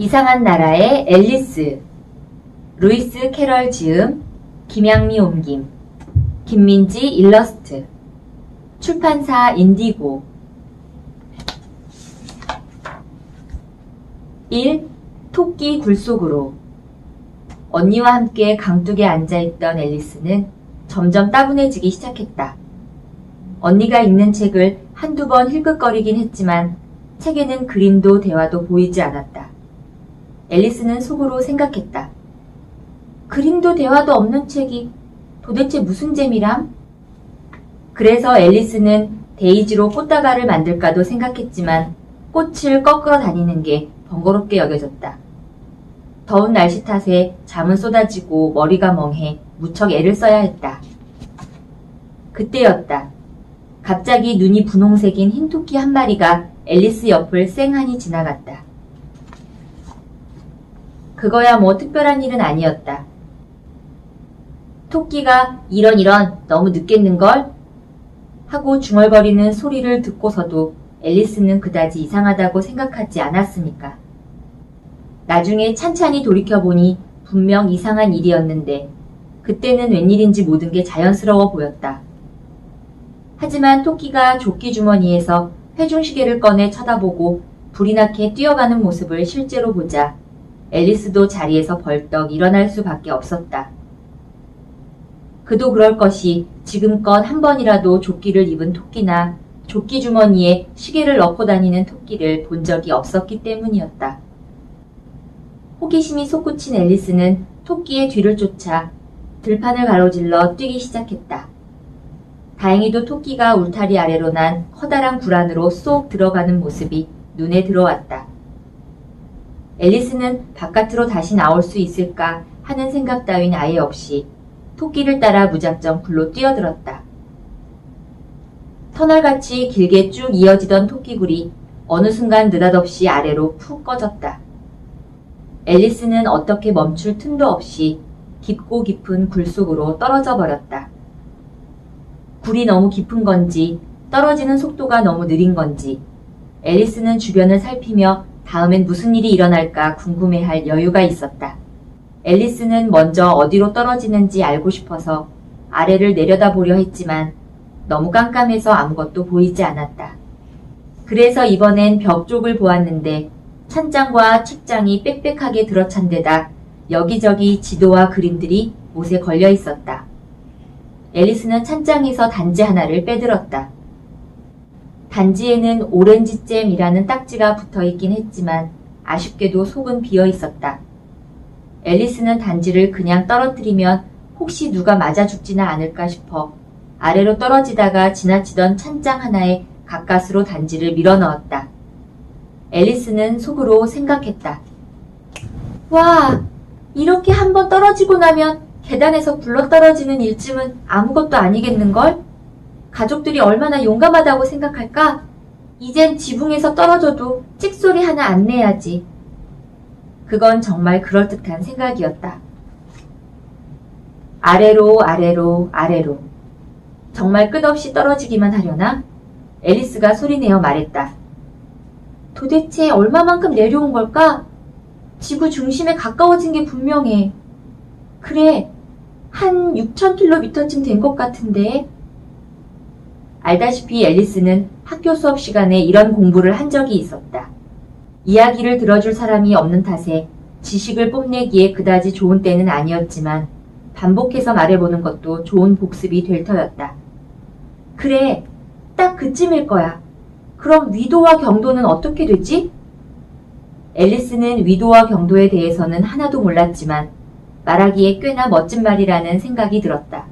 이상한 나라의 앨리스 루이스 캐럴 지음 김양미 옮김 김민지 일러스트 출판사 인디고 1. 토끼 굴 속으로 언니와 함께 강둑에 앉아있던 앨리스는 점점 따분해지기 시작했다. 언니가 읽는 책을 한두 번 힐끗거리긴 했지만 책에는 그림도 대화도 보이지 않았다. 앨리스는 속으로 생각했다. 그림도 대화도 없는 책이 도대체 무슨 재미람? 그래서 앨리스는 데이지로 꽃다발을 만들까도 생각했지만 꽃을 꺾어 다니는 게 번거롭게 여겨졌다. 더운 날씨 탓에 잠은 쏟아지고 머리가 멍해 무척 애를 써야 했다. 그때였다. 갑자기 눈이 분홍색인 흰 토끼 한 마리가 앨리스 옆을 쌩하니 지나갔다. 그거야 뭐 특별한 일은 아니었다. 토끼가 이런 이런 너무 늦겠는걸? 하고 중얼거리는 소리를 듣고서도 앨리스는 그다지 이상하다고 생각하지 않았으니까. 나중에 찬찬히 돌이켜보니 분명 이상한 일이었는데 그때는 웬일인지 모든 게 자연스러워 보였다. 하지만 토끼가 조끼 주머니에서 회중시계를 꺼내 쳐다보고 불이 나게 뛰어가는 모습을 실제로 보자 앨리스도 자리에서 벌떡 일어날 수밖에 없었다. 그도 그럴 것이 지금껏 한 번이라도 조끼를 입은 토끼나 조끼 주머니에 시계를 넣고 다니는 토끼를 본 적이 없었기 때문이었다. 호기심이 솟구친 앨리스는 토끼의 뒤를 쫓아 들판을 가로질러 뛰기 시작했다. 다행히도 토끼가 울타리 아래로 난 커다란 굴 안으로 쏙 들어가는 모습이 눈에 들어왔다. 앨리스는 바깥으로 다시 나올 수 있을까 하는 생각 따윈 아예 없이 토끼를 따라 무작정 굴로 뛰어들었다. 터널같이 길게 쭉 이어지던 토끼굴이 어느 순간 느닷없이 아래로 푹 꺼졌다. 앨리스는 어떻게 멈출 틈도 없이 깊고 깊은 굴 속으로 떨어져 버렸다. 굴이 너무 깊은 건지 떨어지는 속도가 너무 느린 건지 앨리스는 주변을 살피며 다음엔 무슨 일이 일어날까 궁금해할 여유가 있었다. 앨리스는 먼저 어디로 떨어지는지 알고 싶어서 아래를 내려다보려 했지만 너무 깜깜해서 아무것도 보이지 않았다. 그래서 이번엔 벽 쪽을 보았는데 찬장과 책장이 빽빽하게 들어찬 데다 여기저기 지도와 그림들이 못에 걸려 있었다. 앨리스는 찬장에서 단지 하나를 빼들었다. 단지에는 오렌지잼이라는 딱지가 붙어 있긴 했지만 아쉽게도 속은 비어 있었다. 앨리스는 단지를 그냥 떨어뜨리면 혹시 누가 맞아 죽지는 않을까 싶어 아래로 떨어지다가 지나치던 찬장 하나에 가까스로 단지를 밀어 넣었다. 앨리스는 속으로 생각했다. 와, 이렇게 한번 떨어지고 나면 계단에서 굴러 떨어지는 일쯤은 아무것도 아니겠는걸? 가족들이 얼마나 용감하다고 생각할까? 이젠 지붕에서 떨어져도 찍소리 하나 안 내야지. 그건 정말 그럴듯한 생각이었다. 아래로, 아래로, 아래로. 정말 끝없이 떨어지기만 하려나? 앨리스가 소리내어 말했다. 도대체 얼마만큼 내려온 걸까? 지구 중심에 가까워진 게 분명해. 그래, 한 6,000km쯤 된 것 같은데. 알다시피 앨리스는 학교 수업 시간에 이런 공부를 한 적이 있었다. 이야기를 들어줄 사람이 없는 탓에 지식을 뽐내기에 그다지 좋은 때는 아니었지만 반복해서 말해보는 것도 좋은 복습이 될 터였다. 그래, 딱 그쯤일 거야. 그럼 위도와 경도는 어떻게 되지? 앨리스는 위도와 경도에 대해서는 하나도 몰랐지만 말하기에 꽤나 멋진 말이라는 생각이 들었다.